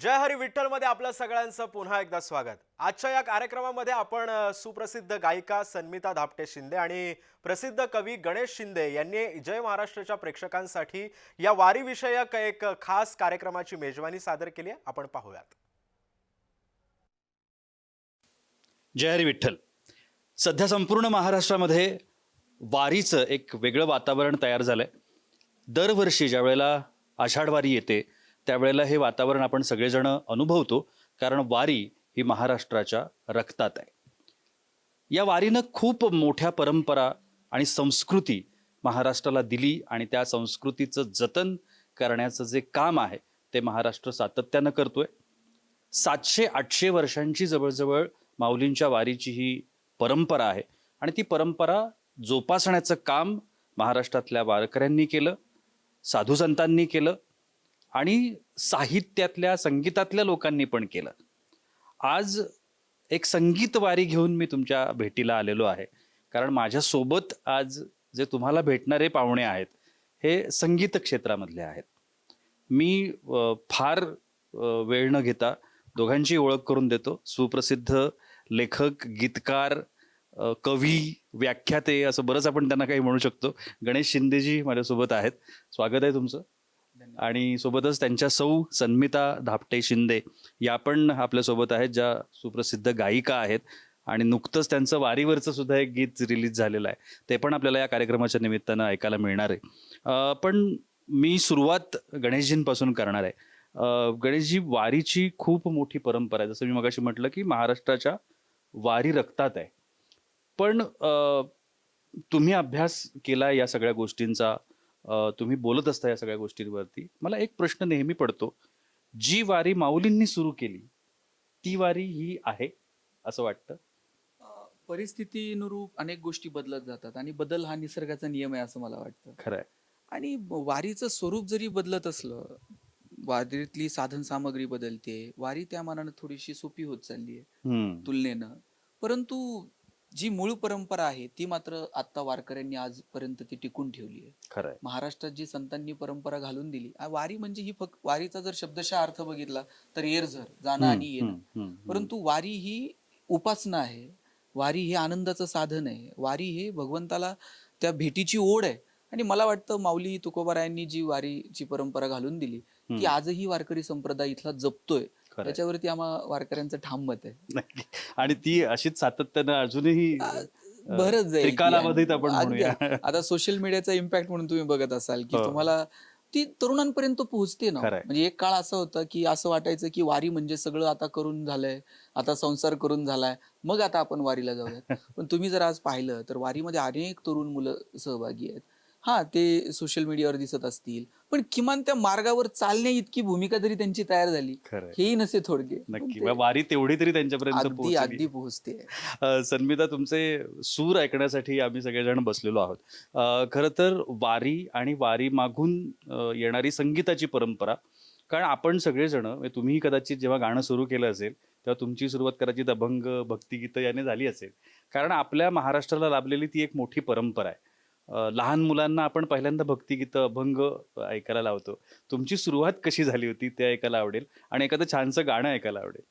जय हरी विठ्ठलमध्ये आपलं सगळ्यांचं पुन्हा एकदा स्वागत. आजच्या या कार्यक्रमामध्ये आपण सुप्रसिद्ध गायिका सन्मिता धापटे शिंदे आणि प्रसिद्ध कवी गणेश शिंदे यांनी जय महाराष्ट्राच्या प्रेक्षकांसाठी या वारीविषयक एक खास कार्यक्रमाची मेजवानी सादर केली आहे. आपण पाहूयात. जय हरी विठ्ठल. सध्या संपूर्ण महाराष्ट्रामध्ये वारीचं एक वेगळं वातावरण तयार झालंय. दरवर्षी ज्या वेळेला आषाढ वारी येते त्यावेळेला हे वातावरण आपण सगळेजण अनुभवतो कारण वारी ही महाराष्ट्राच्या रक्तात आहे. या वारीनं खूप मोठ्या परंपरा आणि संस्कृती महाराष्ट्राला दिली आणि त्या संस्कृतीचं जतन करण्याचं जे काम आहे ते महाराष्ट्र सातत्यानं करतोय. सातशे आठशे वर्षांची जवळजवळ माऊलींच्या वारीची ही परंपरा आहे आणि ती परंपरा जोपासण्याचं काम महाराष्ट्रातल्या वारकऱ्यांनी केलं साधू संतांनी केलं आणि साहित्यातल्या संगीतातल्या लोकांनी पण केलं. आज एक संगीतवारी घेऊन मी तुमच्या भेटीला आलेलो आहे. कारण माझ्यासोबत आज जे तुम्हाला भेटणारे पाहुणे आहेत हे संगीत क्षेत्रामधले आहेत. मी फार वेळ न घेता दोघांची ओळख करून देतो. सुप्रसिद्ध लेखक गीतकार कवी व्याख्याते असं बरंच आपण त्यांना काही म्हणू शकतो. गणेश शिंदेजी माझ्यासोबत आहेत. स्वागत आहे तुमचं. आणि सोबतच त्यांच्या सौ सन्मिता धापटे शिंदे या पण आपल्यासोबत आहेत ज्या सुप्रसिद्ध गायिका आहेत. आणि नुकतंच त्यांचं वारीवरचं सुद्धा एक गीत रिलीज झालेलं आहे. ते पण आपल्याला या कार्यक्रमाच्या निमित्तानं ऐकायला मिळणार आहे. पण मी सुरुवात गणेशजींपासून करणार आहे. गणेशजी वारीची खूप मोठी परंपरा आहे. जसं मी मगाशी म्हटलं की महाराष्ट्राच्या वारी रक्तात आहे. पण तुम्ही अभ्यास केला या सगळ्या गोष्टींचा? तुम्ही बोलत असता या सगळ्या गोष्टींवरती मला एक प्रश्न नेहमी पडतो. जी वारी माऊलींनी सुरू केली ती वारी ही आहे असं वाटतं? परिस्थितीनुरूप अनेक गोष्टी बदलत जातात आणि बदल हा निसर्गाचा नियम आहे असं मला वाटतं. खरं आहे आणि वारीचं स्वरूप जरी बदलत असलं वारीतली साधन सामग्री बदलते वारी त्या मानानं थोडीशी सोपी होत चालली आहे. तुलनेनं. परंतु जी मूळ परंपरा आहे ती मात्र आता वारकऱ्यांनी आजपर्यंत ती टिकून ठेवली आहे. महाराष्ट्रात जी संतांनी परंपरा घालून दिली आ, वारी म्हणजे ही फक्त वारीचा जर शब्दशः अर्थ बघितला तर येरझर जाणं आणि येणं. परंतु वारी ही उपासना आहे वारी हे आनंदाचं साधन आहे वारी हे भगवंताला त्या भेटीची ओढ आहे. आणि मला वाटतं माऊली तुकोबारायांनी जी वारीची परंपरा घालून दिली ती. आजही वारकरी संप्रदाय इथला जपतोय. त्याच्यावरती आम्हा वारकऱ्यांचं ठाम मत आहे. नक्की. आणि ती अशीच सातत्यानं अजूनही आ, अं, बरंच जाईल आपण अगदी. म्हणूया आता सोशल मीडियाचा इम्पॅक्ट म्हणून तुम्ही बघत असाल की हो. तुम्हाला ती तरुणांपर्यंत पोहोचते ना. खरंय. म्हणजे एक काळ असा होता की असं वाटायचं की वारी म्हणजे सगळं आता करून झालंय आता संसार करून झालाय मग आता आपण वारीला जाऊयात. पण तुम्ही जर आज पाहिलं तर वारीमध्ये अनेक तरुण मुलं सहभागी आहेत. हा ते सोशल मीडियावर दिसत असतील. पण किमान त्या मार्गावर चालण्या इतकी भूमिका जरी त्यांची तयार झाली. हेही नसे थोडके. नक्की. वारी तेवढी तरी त्यांच्यापर्यंत अगदी पोहोचते. सन्मिता तुमचे सूर ऐकण्यासाठी आम्ही सगळेजण बसलेलो आहोत. खरं तर वारी आणि वारी मागून येणारी संगीताची परंपरा कारण आपण सगळेजण म्हणजे तुम्ही कदाचित जेव्हा गाणं सुरू केलं असेल तेव्हा तुमची सुरुवात कदाचित अभंग भक्तिगीतं याने झाली असेल. कारण आपल्या महाराष्ट्राला लाभलेली ती एक मोठी परंपरा आहे. लहान मुलांना आपण पहिल्यांदा भक्तिगीतं अभंग ऐकायला लावतो. तुमची सुरुवात कशी झाली होती ते ऐकायला आवडेल आणि एखादं छानसं गाणं ऐकायला आवडेल.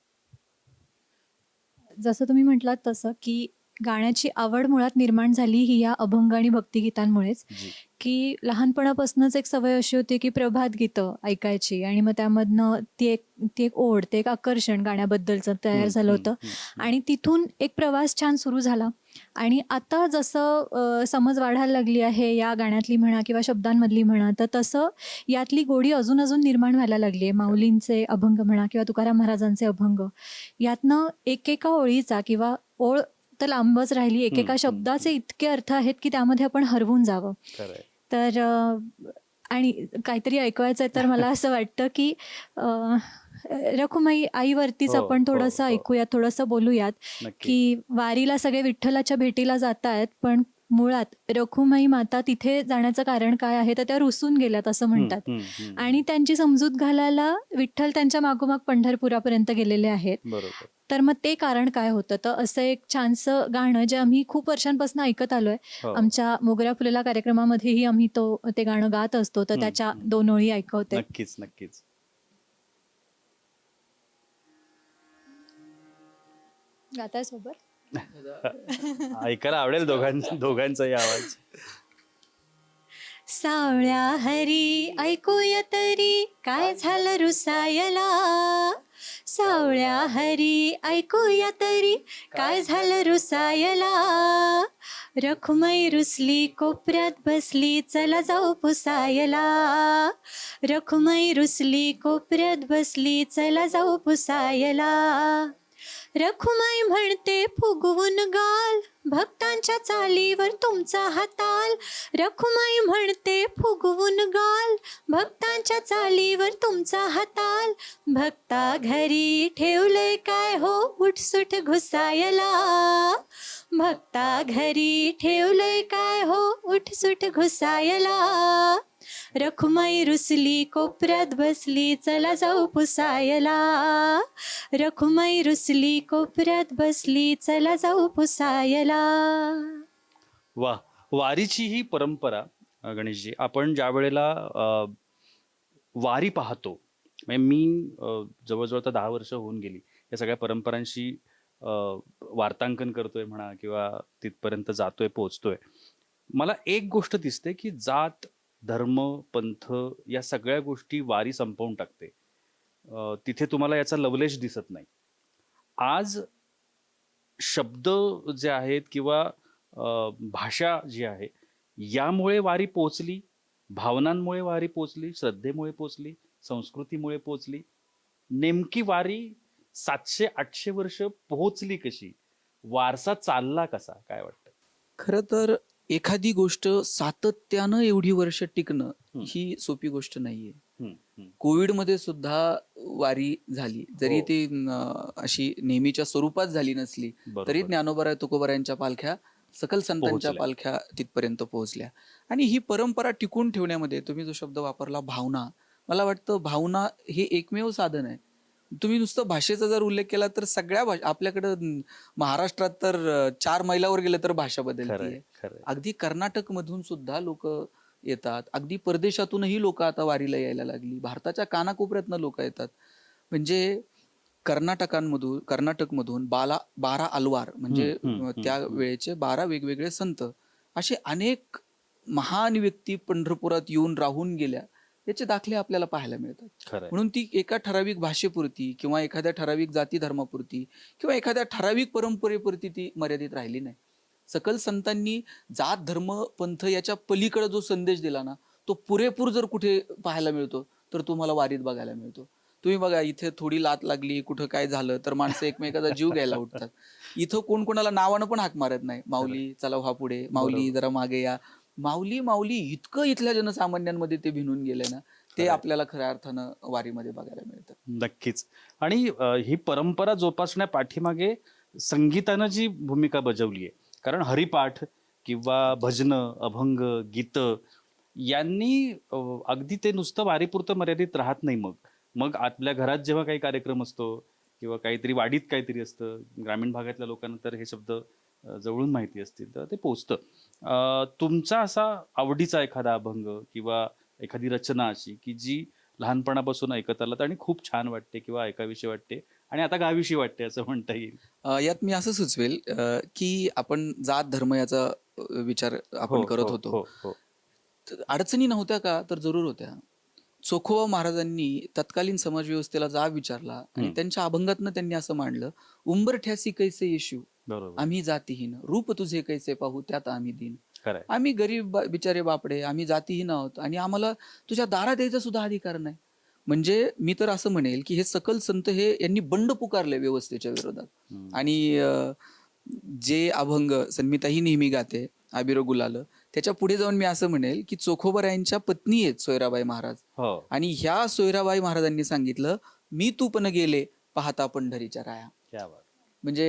जसं तुम्ही म्हटलात तसं की गाण्याची आवड मुळात निर्माण झाली ही या अभंग आणि भक्तिगीतांमुळेच. की लहानपणापासूनच एक सवय अशी होती की प्रभात गीतं ऐकायची आणि मग त्यामधनं ती एक ती एक ओढ ते एक आकर्षण गाण्याबद्दलचं तयार झालं होतं. आणि तिथून एक प्रवास छान सुरू झाला. आणि आता जसं समज वाढायला लागली आहे या गाण्यातली म्हणा किंवा शब्दांमधली म्हणा तर तसं यातली गोडी अजून अजून निर्माण व्हायला लागली आहे. माऊलींचे अभंग म्हणा किंवा तुकाराम महाराजांचे अभंग. यातनं एकेका ओळीचा किंवा ओळ तर लांबच राहिली एकेका शब्दाचे इतके अर्थ आहेत की त्यामध्ये आपण हरवून जावं. तर आणि काहीतरी ऐकवायचं आहे तर मला असं वाटतं की रखुमाई आईवरतीच हो, आपण हो, थोडंसं हो. ऐकूयात थोडंसं बोलूयात की वारीला सगळे विठ्ठलाच्या भेटीला जात आहेत पण मुळात रखुमाई माता तिथे जाण्याचं कारण काय आहे? तर त्या रुसून गेल्यात असं म्हणतात. आणि त्यांची समजूत घालायला विठ्ठल त्यांच्या मागोमाग पंढरपुरापर्यंत गेलेले आहेत. तर मग ते कारण काय होतं? तर असं एक छानसं गाणं जे आम्ही खूप वर्षांपासून ऐकत आलोय. हो. आमच्या मोगरा फुलेला कार्यक्रमामध्येही आम्ही तो ते गाणं गात असतो. तर त्याच्या दोन ओळी ऐकवते. नक्कीच नक्कीच. गाताय सोबत? ऐकायला आवडेल दोघांचा दोघांचाही आवाज. सावळ्या हरी ऐकूया तरी काय झालं रुसायला? सावळ्या हरी ऐकूया तरी काय झालं रुसायला? रखुमाई रुसली कोपऱ्यात बसली चला जाऊ पुसायला. रखुमाई रुसली कोपऱ्यात बसली चला जाऊ पुसायला. रखुमाई म्हणते फुगवून गाल. भक्तांच्या चालीवर तुमचा हाताल. रखुमाई म्हणते फुगवून गाल. भक्तांच्या चालीवर तुमचा हाताल. भक्ता घरी ठेवले काय हो? उठसुठ घुसायला. भक्ता घरी ठेवले काय हो? उठसुठ घुसायला. रखुमाई रुसली कोपऱ्यात बसली चला जाऊ पुसायला. रखुमाई रुसली कोपऱ्यात बसली चला जाऊ पुसायला. वा वारीची ही परंपरा अ, गणेशजी आपण ज्या वेळेला अ, वारी पाहतो म्हणजे मी अ, जवळजवळ आता दहा वर्ष होऊन गेली या सगळ्या परंपरांशी अ, वार्तांकन करतोय म्हणा किंवा तिथपर्यंत जातोय पोहोचतोय मला एक गोष्ट दिसते की जात धर्म पंथ या सगळ्या गोष्टी वारी संपवून टाकते. तिथे तुम्हाला याचा लवलेश दिसत नाही. आज शब्द जे आहेत किंवा भाषा जी आहे यामुळे वारी पोचली भावनांमुळे वारी पोचली श्रद्धेमुळे पोचली संस्कृतीमुळे पोचली नेमकी वारी सातशे आठशे वर्ष पोहोचली कशी? वारसा चालला कसा? काय वाटतं? खरं तर एखादी गोष्ट सातत्यानं एवढी वर्ष टिकणं. ही सोपी गोष्ट नाहीये. कोविडमध्ये सुद्धा वारी झाली जरी हो. ती अशी नेहमीच्या स्वरूपात झाली नसली. तरी ज्ञानोबराय तुकोबरायांच्या पालख्या सकल संतांच्या. पालख्या तिथपर्यंत पोहोचल्या आणि ही परंपरा टिकून ठेवण्यामध्ये तुम्ही जो शब्द वापरला भावना मला वाटतं भावना हे एकमेव साधन आहे तुम्ही नुसतं भाषेचा जर उल्लेख केला तर सगळ्या भाषा आपल्याकडं महाराष्ट्रात तर चार मैलावर गेलं तर भाषा बदलते खरंय अगदी कर्नाटक मधून सुद्धा लोक येतात. अगदी परदेशातूनही लोक आता वारीला यायला लागली. भारताच्या कानाकोपऱ्यातनं लोक येतात. म्हणजे कर्नाटकांमधून कर्नाटकमधून बाला बारा अलवार म्हणजे त्या. वेळेचे बारा वेगवेगळे संत असे अनेक महान व्यक्ती पंढरपुरात येऊन राहून गेल्या. याचे दाखले आपल्याला पाहायला मिळतात. म्हणून ती एका ठराविक भाषेपुरती किंवा एखाद्या ठराविक जाती धर्मापुरती किंवा एखाद्या ठराविक परंपरेपुरती ती मर्यादित राहिली नाही. सकल संतांनी जात धर्म पंथ याच्या पलीकडे जो संदेश दिला ना तो पुरेपूर जर कुठे पाहायला मिळतो तर तुम्हाला वारीत बघायला मिळतो. तुम्ही बघा इथे थोडी लात लागली कुठं काय झालं तर माणसं एकमेकाचा जीव घ्यायला उठतात. इथं कोण कोणाला नावानं पण हाक मारत नाही. माऊली चला व्हा पुढे. माऊली. जरा मागे या. माऊली माऊली इतकं इथल्या जनसामान्यांमध्ये ते भिनून गेले ना ते. आपल्याला खऱ्या अर्थानं वारीमध्ये बघायला मिळतं. नक्कीच. आणि अ, ही परंपरा जोपासण्या पाठीमागे संगीतानं जी भूमिका बजावली आहे कारण हरिपाठ किंवा भजनं अभंग गीत यांनी अ, अगदी ते नुसतं वारीपुरतं मर्यादित राहत नाही मग. मग आपल्या घरात जेव्हा काही कार्यक्रम असतो किंवा काहीतरी वाडीत काहीतरी असतं ग्रामीण भागातल्या लोकांना तर हे शब्द अ, जवळून माहिती असतील तर ते पोचतं. तुमचा असा आवडीचा एखादा अभंग किंवा एखादी रचना अशी की जी लहानपणापासून ऐकत आलात आणि खूप छान वाटते किंवा ऐकाविषयी वाटते आणि आता गाविषयी वाटते असं म्हणता येईल? यात मी असं सुचवेल की आपण जात धर्म याचा विचार आपण हो, करत हो, होतो. हो, हो. तर अडचणी नव्हत्या का? तर जरूर होत्या. चोखोबा महाराजांनी तत्कालीन समाजव्यवस्थेला जाब विचारला आणि. त्यांच्या अभंगातनं त्यांनी असं मांडलं उंबरठ्यासी कैसे येशू? बरोबर. आम्ही जातीहीन. रूप तुझे कैसे पाहू त्यात आम्ही दिन. खरंय. आम्ही गरीब बा- बिचारे बापडे आम्ही जातीहीन आहोत. आणि आम्हाला तुझ्या दारात यायचा सुद्धा अधिकार नाही. म्हणजे मी तर असं म्हणेल की हे सकल संत हे यांनी बंड पुकारले व्यवस्थेच्या विरोधात. हम्म. आणि अ, जे अभंग सन्मिताही नेहमी गाते आबिरो गुलाल त्याच्या पुढे जाऊन मी असं म्हणेल की चोखोबरायांच्या पत्नी आहेत सोयराबाई महाराज. हो. आणि ह्या सोयराबाई महाराजांनी सांगितलं मी तू पण गेले पाहता पंढरीच्या राया. क्या बात. म्हणजे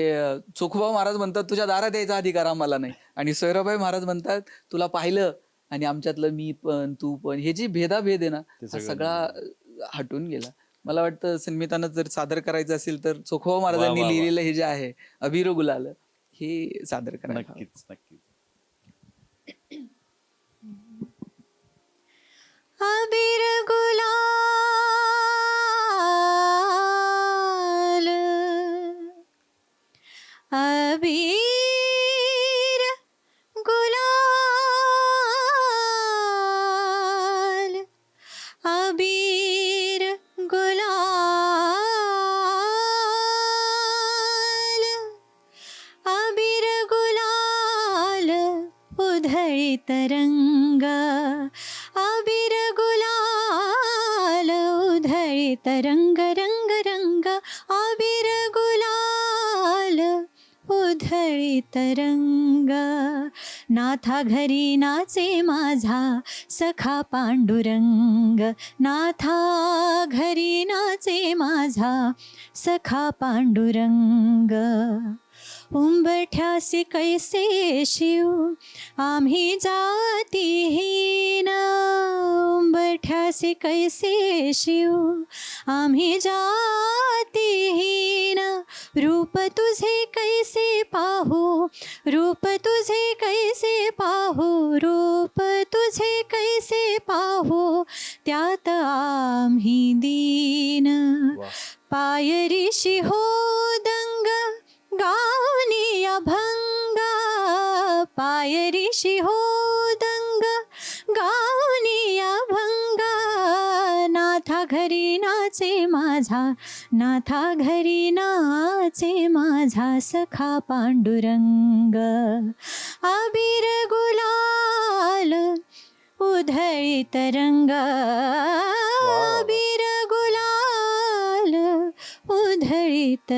चोखोबा महाराज म्हणतात तुझ्या दारात यायचा अधिकार आम्हाला नाही आणि सोयराबाई महाराज म्हणतात तुला पाहिलं आणि आमच्यातलं मी पण तू पण हे जे भेदाभेद आहे ना हा सगळं हटून गेला मला वाटतं सन्मितानं जर सादर करायचं असेल तर चोखोबा महाराजांनी. लिहिलेलं हे जे आहे अबिरो गुलाल हे सादर करायला हवं. नक्कीच नक्कीच अबीर गुलाल अबीर गुलाल अबीर गुलाल अबीर गुलाल उधळी रंग अबीर गुलाल उधळी तरंग रंग उधळीत तरंग. नाथा घरी नाचे माझा सखा पांडुरंग. नाथा घरी नाचे माझा सखा पांडुरंग. उंबठ्यासी कैसे शिव? आम्ही जातीहीन. उंबठ्यासी कैसे शिव? आम्ही जातीहीन. रूप तुझे कैसे पाहू? रूप तुझे कैसे पाहू? रूप तुझे कैसे पाहू? त्यात आम्ही दीन. पायरीशी हो दंग गावनी पायरीशी हो दंग गावनी अभंग नाथा घरी नाचे माझा नाथा घरी नाचे माझा सखा पांडुरंग अबीर गुलाल उधळीत रंग अबीर गुलाल उधळीत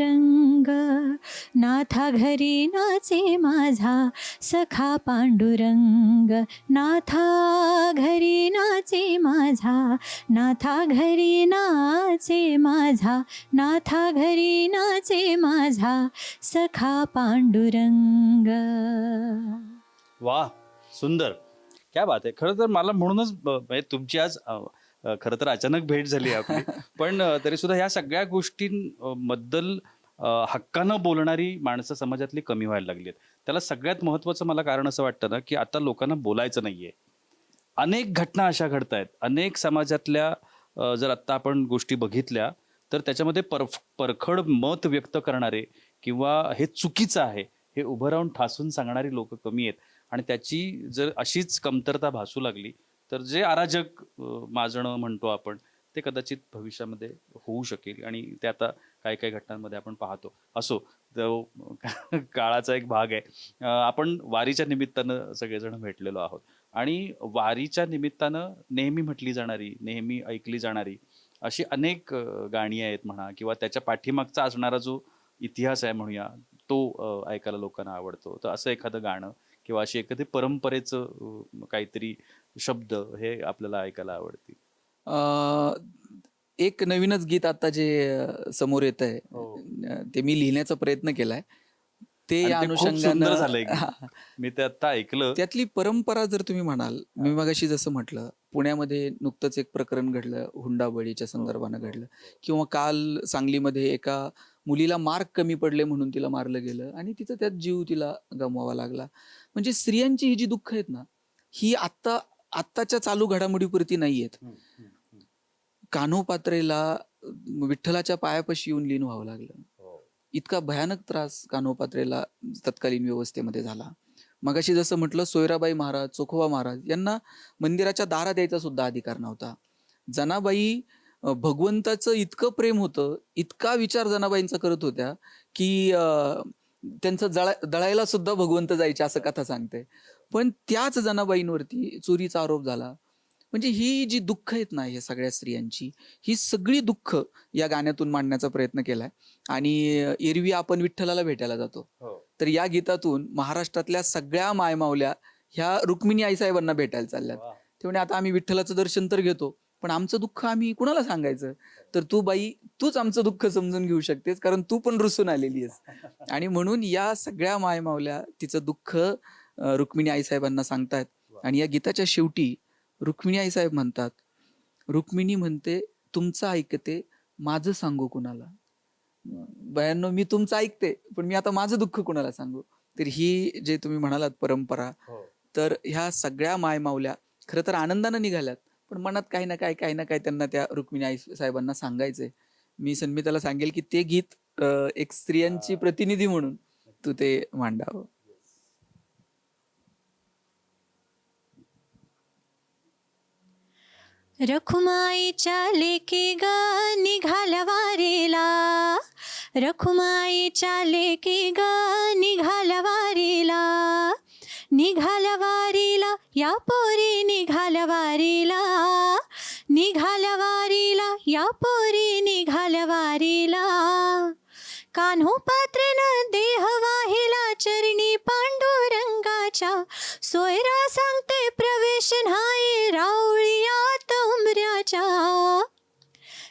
रंग नाथा घरी नाचे माझा सखा पांडुरंग. नाथा घरी नाचे माझा नाथा घरी नाचे माझा नाथा घरी नाचे माझा सखा पांडुरंग. वा सुंदर. क्या बात आहे. खरं तर मला म्हणूनच ब- म्हणजे तुमची आज खरं तर अचानक भेट झाली आपली. पण तरी सुद्धा ह्या सगळ्या गोष्टींबद्दल हक्कानं बोलणारी माणसं समाजातली कमी व्हायला लागली आहेत. त्याला सगळ्यात महत्वाचं मला कारण असं वाटतं ना की आता लोकांना बोलायचं नाहीये. अनेक घटना अशा घडत आहेत अनेक समाजातल्या जर आत्ता आपण गोष्टी बघितल्या तर त्याच्यामध्ये परफ परखड मत व्यक्त करणारे किंवा हे चुकीचं आहे हे उभं राहून ठासून सांगणारी लोक कमी आहेत. आणि त्याची जर अशीच कमतरता भासू लागली तर जे अराजक माजणं म्हणतो आपण ते कदाचित भविष्यामध्ये होऊ शकेल आणि ते आता काही काही घटनांमध्ये आपण पाहतो. असो तो काळाचा एक भाग आहे. आपण वारीच्या निमित्तानं सगळेजण भेटलेलो आहोत आणि वारीच्या निमित्तानं नेहमी म्हटली जाणारी नेहमी ऐकली जाणारी अशी अनेक गाणी आहेत म्हणा किंवा त्याच्या पाठीमागचा असणारा जो इतिहास आहे म्हणूया तो ऐकायला लोकांना आवडतो. तर असं एखादं गाणं किंवा अशी एखादी परंपरेचं काहीतरी शब्द हे आपल्याला ऐकायला आवडतील. एक नवीनच गीत आता जे समोर येत आहे हो. ते मी लिहिण्याचा प्रयत्न केलाय. ते या झालंय अनुषंगानं. मी ते आता ऐकलं. त्यातली परंपरा जर तुम्ही म्हणाल मी मगाशी जसं म्हटलं पुण्यामध्ये नुकतंच एक प्रकरण घडलं हुंडाबळीच्या संदर्भानं घडलं. किंवा काल सांगलीमध्ये एका मुलीला मार्क कमी पडले म्हणून तिला मारलं गेलं आणि तिचा त्यात जीव तिला गमवावा लागला. म्हणजे स्त्रियांची ही जी दुःख आहेत ना ही आत्ता आत्ताच्या चालू घडामोडीपुरती नाही आहेत कान्होपात्रेला विठ्ठलाच्या पायापाशी येऊन लीन व्हावं लागलं. इतका भयानक त्रास कान्होपात्रेला तत्कालीन व्यवस्थेमध्ये झाला. मगाशी जसं म्हटलं सोयराबाई महाराज चोखोबा महाराज यांना मंदिराच्या दारात यायचा सुद्धा अधिकार नव्हता. जनाबाई भगवंताचं इतकं प्रेम होतं इतका विचार जनाबाईंचा करत होत्या की त्यांचं जळा दळायला सुद्धा भगवंत जायचे असं कथा सांगते. पण त्याच जनाबाईंवरती चोरीचा आरोप झाला. म्हणजे ही जी दुःख आहेत ना या सगळ्या स्त्रियांची ही सगळी दुःख या गाण्यातून मांडण्याचा प्रयत्न केलाय. आणि एरवी आपण विठ्ठलाला भेटायला जातो. तर या गीतातून महाराष्ट्रातल्या सगळ्या मायमावल्या ह्या रुक्मिणी आईसाहेबांना भेटायला चालल्यात. ते म्हणे आता आम्ही विठ्ठलाचं दर्शन तर घेतो पण आमचं दुःख आम्ही कुणाला सांगायचं? तर तू बाई तूच आमचं दुःख समजून घेऊ शकतेस कारण तू पण रुसून आलेली आहेस. आणि म्हणून या सगळ्या मायमावल्या तिचं दुःख रुक्मिणी आईसाहेबांना सांगतायत. आणि या गीताच्या शेवटी रुक्मिणी आईसाहेब म्हणतात रुक्मिणी म्हणते तुमचं ऐकते माझं सांगू कुणाला? बयानो मी तुमचं ऐकते पण मी आता माझं दुःख कुणाला सांगू? तर ही जे तुम्ही म्हणालात परंपरा तर ह्या सगळ्या मायमावल्या खरं तर आनंदानं निघाल्यात पण मनात काही ना काही काही ना काही त्यांना त्या रुक्मिणी आई साहेबांना सांगायचंय. मी सन्मिताला सांगेल की ते गीत एक स्त्रियांची प्रतिनिधी म्हणून तू ते मांडावं. रखुमाईच्या लेकी ग निघाल्या वारीला. रखुमाईच्या लेकी ग निघाल्या वारीला. निघाल्या वारीला या पोरी निघाल्या वारीला. निघाल्या वारीला या पोरी निघाल्या वारीला. कान्हो पात्रेन देह वाहिला चरणी पांडुरंगाच्या. सोयरा सांगते प्रवेश नाही राऊळीयात उमऱ्याच्या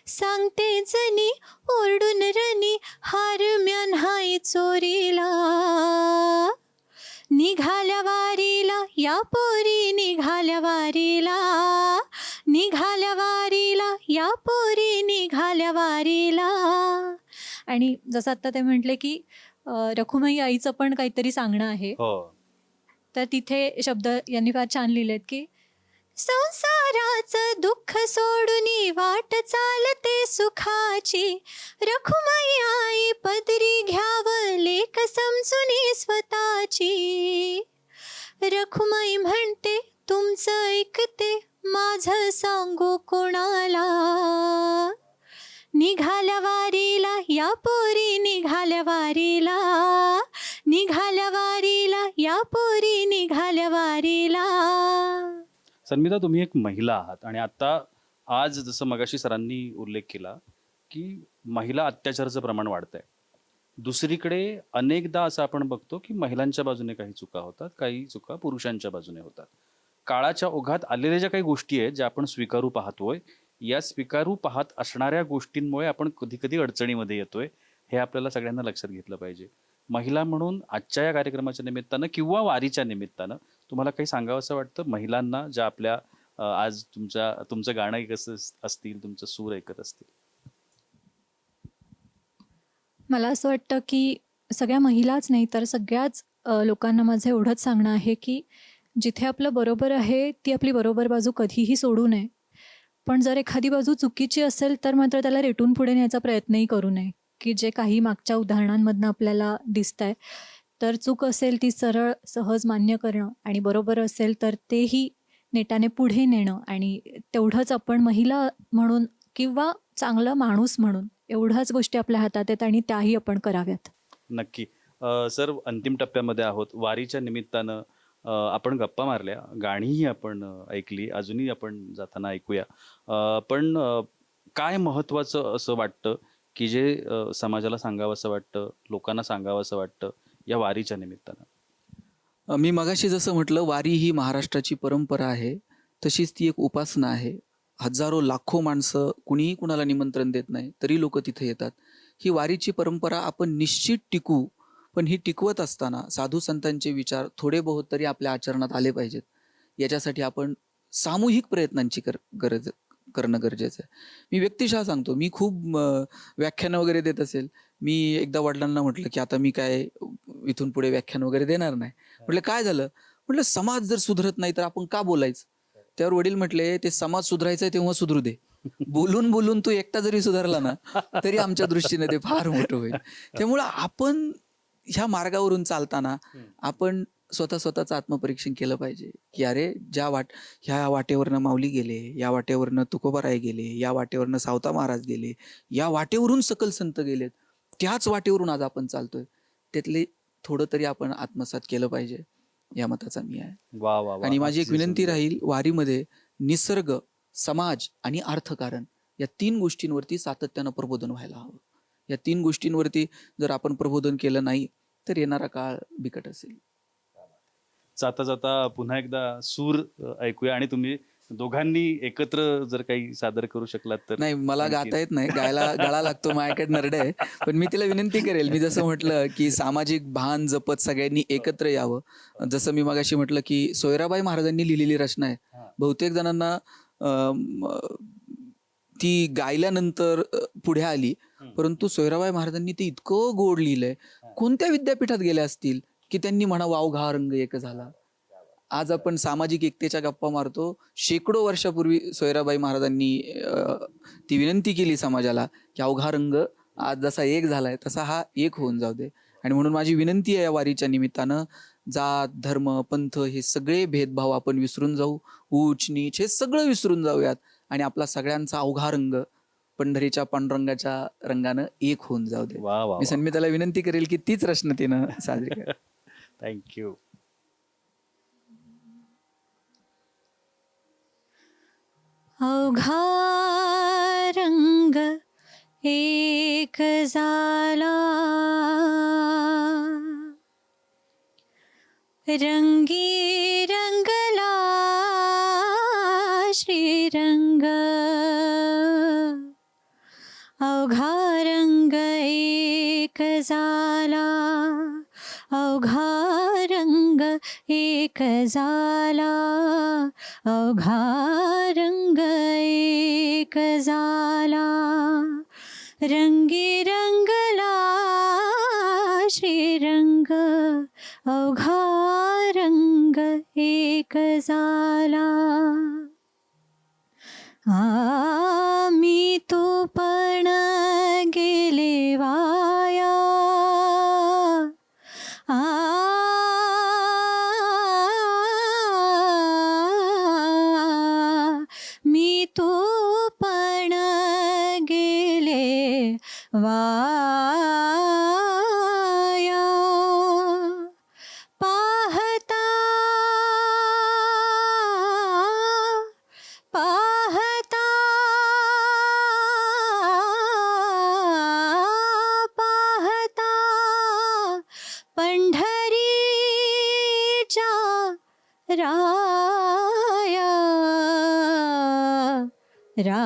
सांगते जनी ओरडून रनी हारम्यान हाय चोरीला. निघाल्या वारीला या पोरी निघाल्या वारीला. निघाल्या वारीला या पोरी निघाल्या वारीला. आणि जसं आता ते म्हटले की रखुमाई आईचं पण काहीतरी सांगणं आहे. हो. तर तिथे शब्द यांनी फार छान लिहिलेत की संसाराचं दुःख सोडून वाट चालते सुखाची. रखुमाई आई पदरी घ्यावं लेख समजून स्वतःची. रखुमाई म्हणते तुमचं ऐकते माझं सांगू कोणाला? निघाल्या वारीला या पोरी निघाल्या वारीला निघाल्या वारीला या पोरी निघाल्या वारीला सन्मिता तुम्ही एक महिला आहात आणि आता आज जसं मगाशी सरांनी उल्लेख केला की महिला अत्याचाराचं प्रमाण वाढत आहे दुसरीकडे अनेकदा असं आपण बघतो की महिलांच्या बाजूने काही चुका होतात काही चुका पुरुषांच्या बाजूने होतात. काळाच्या ओघात आलेल्या ज्या काही गोष्टी आहेत ज्या आपण स्वीकारू पाहतोय या स्वीकारू पाहत असणाऱ्या गोष्टींमुळे आपण कधी कधी अडचणीमध्ये येतोय हे आपल्याला सगळ्यांना लक्षात घेतलं पाहिजे. महिला म्हणून आजच्या या कार्यक्रमाच्या निमित्तानं किंवा वारीच्या निमित्तानं तुम्हाला काही सांगावं असं वाटतं? महिलांना ज्या आपल्या आज तुमच्या तुमचं गाणं ऐकत असतील तुमचं सूर ऐकत असतील? मला असं वाटतं की सगळ्या महिलाच नाही तर सगळ्याच लोकांना माझं एवढंच सांगणं आहे की जिथे आपलं बरोबर आहे ती आपली बरोबर बाजू कधीही सोडू नये. पण जर एखादी बाजू चुकीची असेल तर मात्र त्याला रेटून पुढे न्यायचा प्रयत्नही करू नये की जे काही मागच्या उदाहरणांमधनं आपल्याला दिसत आहे तर चूक असेल ती सरळ सहज मान्य करणं आणि बरोबर असेल तर तेही नेटाने पुढे नेणं आणि तेवढंच आपण महिला म्हणून किंवा चांगला माणूस म्हणून एवढ्याच गोष्टी आपल्या हातात आहेत आणि त्याही आपण कराव्यात. नक्की. सर अंतिम टप्प्यामध्ये आहोत. वारीच्या निमित्तानं आपण गप्पा मारल्या गाणीही आपण ऐकली अजूनही आपण जाताना ऐकूया. पण काय महत्त्वाचं असं वाटतं की जे समाजाला सांगावं असं वाटतं लोकांना सांगावं असं वाटतं या वारीच्या निमित्तानं? मी मगाशी जसं म्हटलं वारी ही महाराष्ट्राची परंपरा आहे. तशीच ती एक उपासना आहे. हजारो लाखो माणसं कुणीही कुणाला निमंत्रण देत नाही तरी लोक तिथे येतात. ही वारीची परंपरा आपण निश्चित टिकू पण ही टिकवत असताना साधू संतांचे विचार थोडे बहुत तरी आपल्या आचरणात आले पाहिजेत. याच्यासाठी आपण सामूहिक प्रयत्नांची कर गरज करणं गरजेचं आहे. मी व्यक्तिशः सांगतो मी खूप व्याख्यानं वगैरे देत असेल. मी एकदा वडिलांना म्हटलं की आता मी काय इथून पुढे व्याख्यान वगैरे देणार नाही. म्हटलं काय झालं? म्हटलं समाज जर सुधरत नाही तर आपण का बोलायचं? त्यावर वडील म्हटले ते समाज सुधरायचं आहे तेव्हा सुधरू दे. बोलून बोलून तू एकटा जरी सुधारला ना तरी आमच्या दृष्टीने ते फार मोठं होईल. त्यामुळं आपण ह्या मार्गावरून चालताना आपण स्वतः स्वतःचं आत्मपरीक्षण केलं पाहिजे. की अरे ज्या वाट ह्या वाटेवरनं माऊली गेले या वाटेवरनं तुकोबाराय गेले या वाटेवरनं सावता महाराज गेले या वाटेवरून सकल संत गेलेत त्याच वाटेवरून आज आपण चालतोय. त्यातले थोडं तरी आपण आत्मसात केलं पाहिजे या मताचा मी आहे. वा वा वा. आणि माझी एक विनंती. राहील वारीमध्ये निसर्ग समाज आणि अर्थकारण या तीन गोष्टींवरती सातत्यानं प्रबोधन व्हायला हवं. या तीन गोष्टींवरती जर आपण प्रबोधन केलं नाही तर येणारा काळ बिकट असेल. जाता जाता पुन्हा एकदा सूर ऐकूया आणि तुम्ही दोघांनी एकत्र जर काही सादर करू शकलात तर नाही मला गाता येत नाही. गायला गळा लागतो माझ्याकडे नरड आहे. पण मी तिला विनंती करेल मी जसं म्हटलं की सामाजिक भान जपत सगळ्यांनी एकत्र यावं. जसं मी मगाशी म्हटलं की सोयराबाई महाराजांनी लिहिलेली रचना आहे. बहुतेक जणांना ती गायल्यानंतर पुढे आली. परंतु सोयराबाई महाराजांनी ते इतकं गोड लिहिलंय. कोणत्या विद्यापीठात गेल्या असतील की त्यांनी म्हणा वावघा रंग एक झाला. आज आपण सामाजिक एकतेच्या गप्पा मारतो. शेकडो वर्षापूर्वी सोयराबाई महाराजांनी ती विनंती केली समाजाला की अवघा रंग आज जसा एक झालाय तसा हा एक होऊन जाऊ दे. आणि म्हणून माझी विनंती आहे या वारीच्या निमित्तानं जात धर्म पंथ हे सगळे भेदभाव आपण विसरून जाऊ. ऊच नीच हे सगळं विसरून जाऊयात. आणि आपला सगळ्यांचा अवघा रंग पंढरीच्या पांडुरंगाच्या रंगानं एक होऊन जाऊ दे. मी संमिताला विनंती करेल की तीच रचना तिनं साजरी थँक्यू अवघा रंग एक झाला. रंगी एक झाला अवघा रंग एक झाला रंगी रंगला श्रीरंग अवघा रंग एक झाला आमी तो पण गे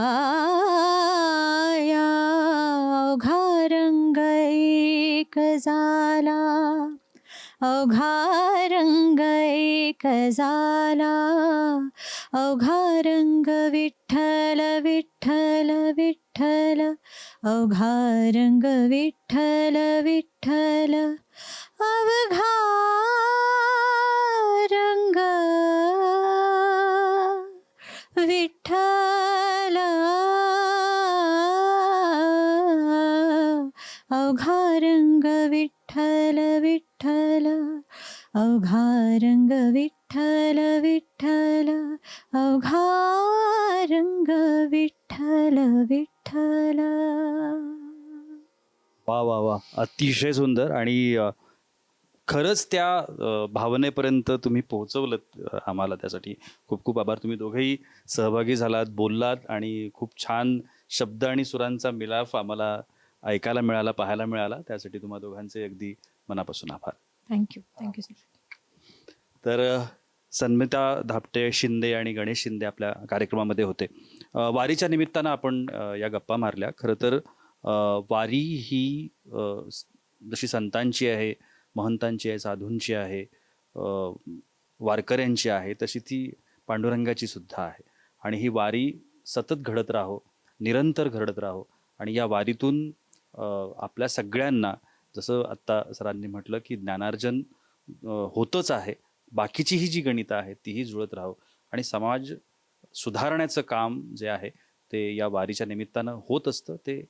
राया अवघा रंग एक झाला अवघा रंग एक झाला अवघा रंग विठ्ठल विठ्ठल विठ्ठल। अवघा रंग विठ्ठल विठ्ठल। अवघा अवघा रंग विठ्ठल विठ्ठल अवघा रंग विठ्ठल विठ्ठल. वा वा वा. अतिशय सुंदर. आणि अ, खरंच त्या अ, भावनेपर्यंत तुम्ही पोहोचवलं आम्हाला त्यासाठी. खूप खूप आभार. तुम्ही दोघेही सहभागी झालात बोललात आणि खूप छान शब्द आणि सुरांचा मिलाफ आम्हाला ऐकायला मिळाला पाहायला मिळाला. त्यासाठी तुम्हा दोघांचे अगदी मनापासून आभार. थँक्यू थँक्यू तर सन्मिता धापटे शिंदे आणि गणेश शिंदे आपल्या कार्यक्रमामध्ये होते. वारीच्या निमित्तानं आपण या गप्पा मारल्या. खरं तर वारी ही जशी संतांची आहे महंतांची आहे साधूंची आहे वारकऱ्यांची आहे तशी ती पांडुरंगाची सुद्धा आहे. आणि ही वारी सतत घडत राहो निरंतर घडत राहो. आणि या वारीतून आपल्या सगळ्यांना जसं आत्ता सरांनी म्हटलं की ज्ञानार्जन होतच आहे. बाकीची ही जी गणितं आहेत तीही जुळत राहो आणि समाज सुधारण्याचं काम जे आहे ते या वारीच्या निमित्तानं होत असतं. ते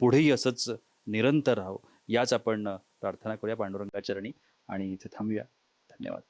पुढेही असंच निरंतर राहो याच आपण प्रार्थना करूया पांडुरंगाचरणी आणि इथे थांबूया. धन्यवाद.